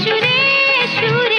সুরে সুরে